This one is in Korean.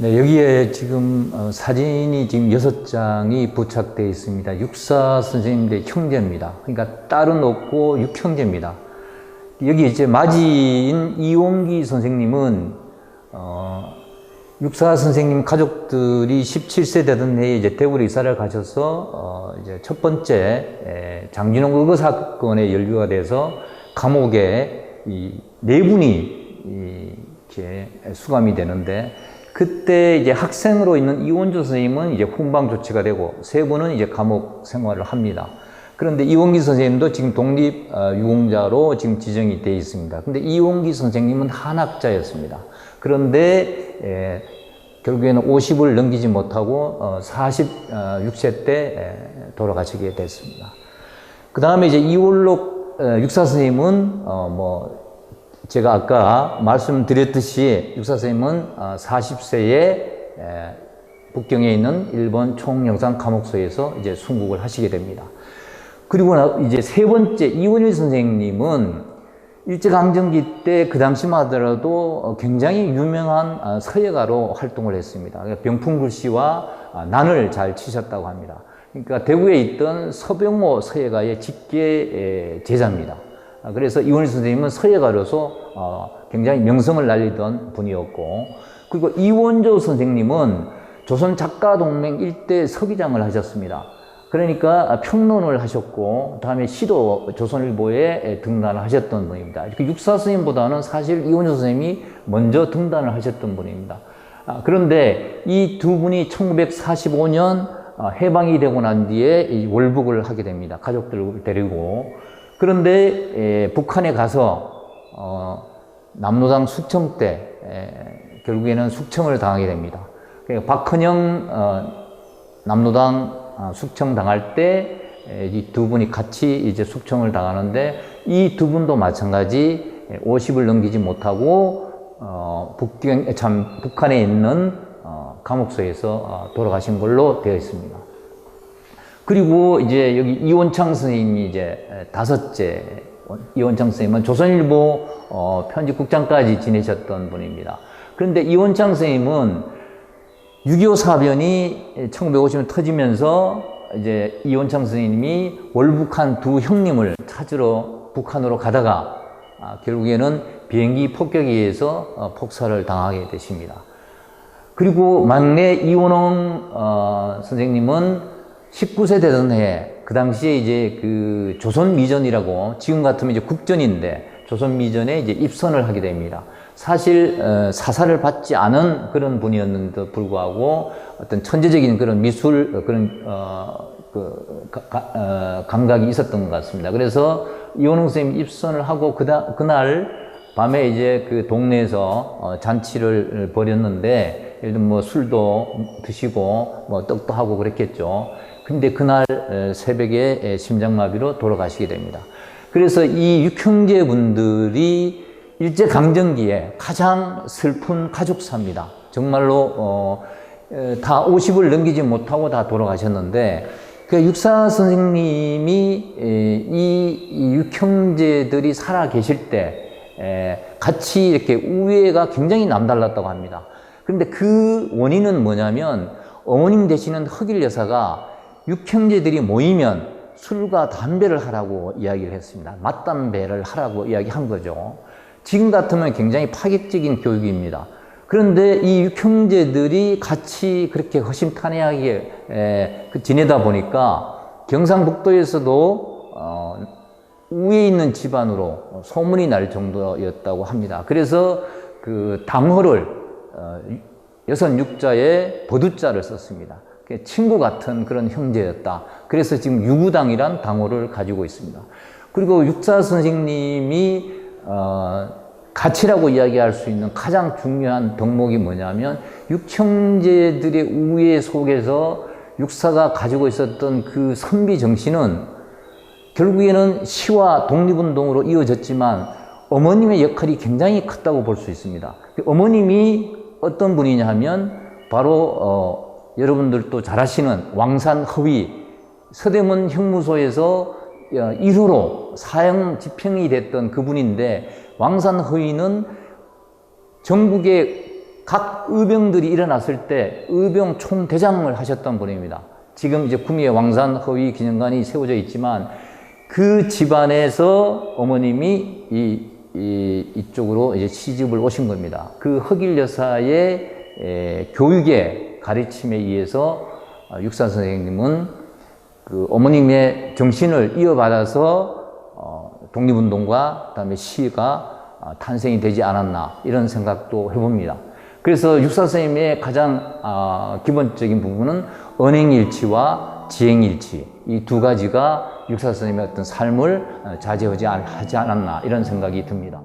네, 여기에 지금 어, 사진이 지금 여섯 장이 부착되어 있습니다. 육사 선생님의 형제입니다. 그러니까 딸은 없고 육형제입니다. 여기 이제 마지인 이용기 선생님은 어, 육사 선생님 가족들이 17세 되던 해에 이제 대구로 이사를 가셔서 어, 이제 첫 번째 에, 장진홍 의거 사건에 연루가 돼서 감옥에 이 네 분이 이, 이렇게 수감이 되는데 그때 이제 학생으로 있는 이원조 선생님은 이제 훈방 조치가 되고 세 분은 이제 감옥 생활을 합니다. 그런데 이원기 선생님도 지금 독립 어, 유공자로 지금 지정이 되어 있습니다. 근데 이원기 선생님은 한학자였습니다. 그런데 에, 결국에는 50을 넘기지 못하고 어, 46세 때 에, 돌아가시게 됐습니다. 그 다음에 이제 이월록 어, 육사 선생님은 어뭐 제가 아까 말씀드렸듯이 육사 선생님은 어, 40세에 북경에 있는 일본 총영상 감옥소에서 이제 순국을 하시게 됩니다. 그리고 나 이제 세 번째 이원일 선생님은 일제강점기 때 그 당시만 하더라도 굉장히 유명한 아, 서예가로 활동을 했습니다. 그러니까 병풍 글씨와 아, 난을 잘 치셨다고 합니다. 그러니까 대구에 있던 서병호 서예가의 직계 제자입니다. 아, 그래서 이원일 선생님은 서예가로서 어, 굉장히 명성을 날리던 분이었고, 그리고 이원조 선생님은 조선 작가 동맹 일대 서기장을 하셨습니다. 그러니까 평론을 하셨고, 다음에 시도 조선일보에 등단을 하셨던 분입니다. 그 육사 스님보다는 사실 이원조 선생님이 먼저 등단을 하셨던 분입니다. 아, 그런데 이 두 분이 1945년 어, 해방이 되고 난 뒤에 월북을 하게 됩니다. 가족들을 데리고. 그런데 에, 북한에 가서 어, 남로당 숙청 때 에, 결국에는 숙청을 당하게 됩니다. 그러니까 박헌영 어, 남로당 어, 숙청 당할 때 이 두 분이 같이 이제 숙청을 당하는데 이 두 분도 마찬가지 50을 넘기지 못하고 어, 북경 참 북한에 있는 어, 감옥소에서 어, 돌아가신 걸로 되어 있습니다. 그리고 이제 여기 이원창 선생님이 이제 다섯째 이원창 선생님은 조선일보 어, 편집국장까지 지내셨던 분입니다. 그런데 이원창 선생님은 6.25 사변이 1950년 터지면서 이제 이원창 선생님이 월북한 두 형님을 찾으러 북한으로 가다가 아, 결국에는 비행기 폭격에 의해서 어, 폭사를 당하게 되십니다. 그리고 막내 이원홍 어, 선생님은 19세 되던 해, 그 당시에 이제 그 조선미전이라고 지금 같으면 이제 국전인데 조선미전에 이제 입선을 하게 됩니다. 사실 어, 사살을 받지 않은 그런 분이었는데도 불구하고 어떤 천재적인 그런 미술 어, 그런 어, 그 가, 어, 감각이 있었던 것 같습니다. 그래서 이원웅 선생님 입선을 하고 그다, 그날 밤에 이제 그 동네에서 어, 잔치를 벌였는데 예를 들면 뭐 술도 드시고 뭐 떡도 하고 그랬겠죠. 근데 그날 새벽에 심장마비로 돌아가시게 됩니다. 그래서 이 육형제 분들이 일제 강점기에 가장 슬픈 가족사입니다. 정말로 어, 다 50을 넘기지 못하고 다 돌아가셨는데 그 육사 선생님이 이, 이 육형제들이 살아 계실 때 같이 이렇게 우애가 굉장히 남달랐다고 합니다. 그런데 그 원인은 뭐냐면 어머님 되시는 흑일 여사가 육형제들이 모이면 술과 담배를 하라고 이야기를 했습니다. 맞담배를 하라고 이야기한 거죠. 지금 같으면 굉장히 파격적인 교육입니다. 그런데 이 육형제들이 같이 그렇게 허심탄회하게 에, 그 지내다 보니까 경상북도에서도 어, 위에 있는 집안으로 소문이 날 정도였다고 합니다. 그래서 그 당호를 어, 여섯 육자에 버두자를 썼습니다. 친구 같은 그런 형제였다. 그래서 지금 유구당이란 당호를 가지고 있습니다. 그리고 육사 선생님이 어, 가치라고 이야기할 수 있는 가장 중요한 덕목이 뭐냐면 육형제들의 우애 속에서 육사가 가지고 있었던 그 선비 정신은 결국에는 시와 독립운동으로 이어졌지만 어머님의 역할이 굉장히 컸다고 볼 수 있습니다. 어머님이 어떤 분이냐 하면 바로 어, 여러분들도 잘 아시는 왕산 허위 서대문 형무소에서 1호로 사형 집행이 됐던 그분인데 왕산 허위는 전국에 각 의병들이 일어났을 때 의병 총대장을 하셨던 분입니다. 지금 이제 구미의 왕산 허위 기념관이 세워져 있지만 그 집안에서 어머님이 이, 이, 이쪽으로 이제 시집을 오신 겁니다. 그 흑일 여사의 에, 교육의 가르침에 의해서 아, 육사 선생님은 그 어머님의 정신을 이어받아서 어, 독립운동과 그다음에 시가 아, 탄생이 되지 않았나 이런 생각도 해봅니다. 그래서 육사 선생님의 가장 아, 기본적인 부분은 언행일치와 지행일치 이 두 가지가 육사 선생님의 어떤 삶을 어, 자제하지 않았나 이런 생각이 듭니다.